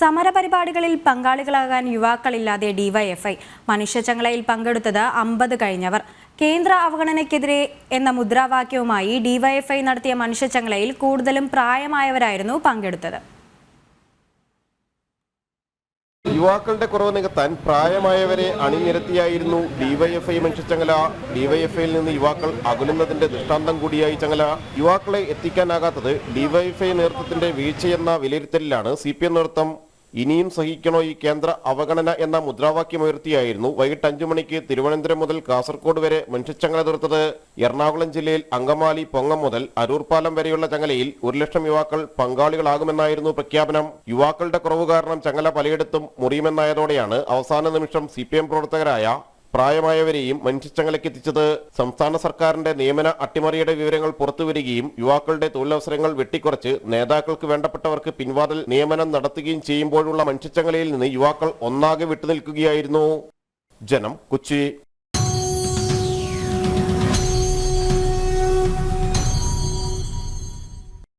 സമരപരിപാടികളിൽ പങ്കാളികളാകാൻ യുവാക്കളില്ലാതെ DYFI. മനുഷ്യചങ്ങലയിൽ പങ്കെടുത്തത് അമ്പത് കഴിഞ്ഞവർ. കേന്ദ്ര അവഗണനയ്ക്കെതിരെ എന്ന മുദ്രാവാക്യവുമായി ഡിവൈഎഫ്ഐ നടത്തിയ മനുഷ്യചങ്ങലയിൽ കൂടുതലും പ്രായമായവരായിരുന്നു പങ്കെടുത്തത്. യുവാക്കളുടെ കുറവ് നികത്താൻ പ്രായമായവരെ അണിനിരത്തിയായിരുന്നു ഡിവൈഎഫ്ഐ മനുഷ്യച്ചങ്ങല ഡിവൈഎഫ്ഐയിൽ നിന്ന് യുവാക്കൾ അകലുന്നതിന്റെ ദൃഷ്ടാന്തം കൂടിയായി ചങ്ങല. യുവാക്കളെ എത്തിക്കാനാകാത്തത് ഡിവൈഎഫ്ഐ നേതൃത്വത്തിന്റെ വീഴ്ചയെന്ന വിലയിരുത്തലിലാണ് സി പി എം നേതൃത്വം ഇനിയും സഹിക്കണോ ഈ കേന്ദ്ര അവഗണന എന്ന മുദ്രാവാക്യം മുദ്രാവാക്യമുയർത്തിയായിരുന്നു വൈകിട്ട് അഞ്ചു മണിക്ക് തിരുവനന്തപുരം മുതൽ കാസർഗോഡ് വരെ മനുഷ്യച്ചങ്ങല തീർത്തത്. എറണാകുളം ജില്ലയിൽ അങ്കമാലി പൊങ്ങം മുതൽ അരൂർപാലം വരെയുള്ള ചങ്ങലയിൽ ഒരു ലക്ഷം യുവാക്കൾ പങ്കാളികളാകുമെന്നായിരുന്നു പ്രഖ്യാപനം. യുവാക്കളുടെ കുറവ് കാരണം ചങ്ങല പലയിടത്തും മുറിയുമെന്നായതോടെയാണ് അവസാന നിമിഷം സി പ്രവർത്തകരായ പ്രായമായവരെയും മനുഷ്യച്ചങ്ങലയ്ക്ക് എത്തിച്ചത് സംസ്ഥാന സർക്കാരിന്റെ നിയമന അട്ടിമറിയുടെ വിവരങ്ങൾ പുറത്തുവരികയും യുവാക്കളുടെ തൊഴിലവസരങ്ങൾ വെട്ടിക്കുറച്ച് നേതാക്കൾക്ക് വേണ്ടപ്പെട്ടവർക്ക് പിൻവാതിൽ നിയമനം നടത്തുകയും ചെയ്യുമ്പോഴുള്ള മനുഷ്യച്ചങ്ങലയിൽ നിന്ന് യുവാക്കൾ ഒന്നാകെ വിട്ടുനിൽക്കുകയായിരുന്നു. ജനം കൊച്ചി.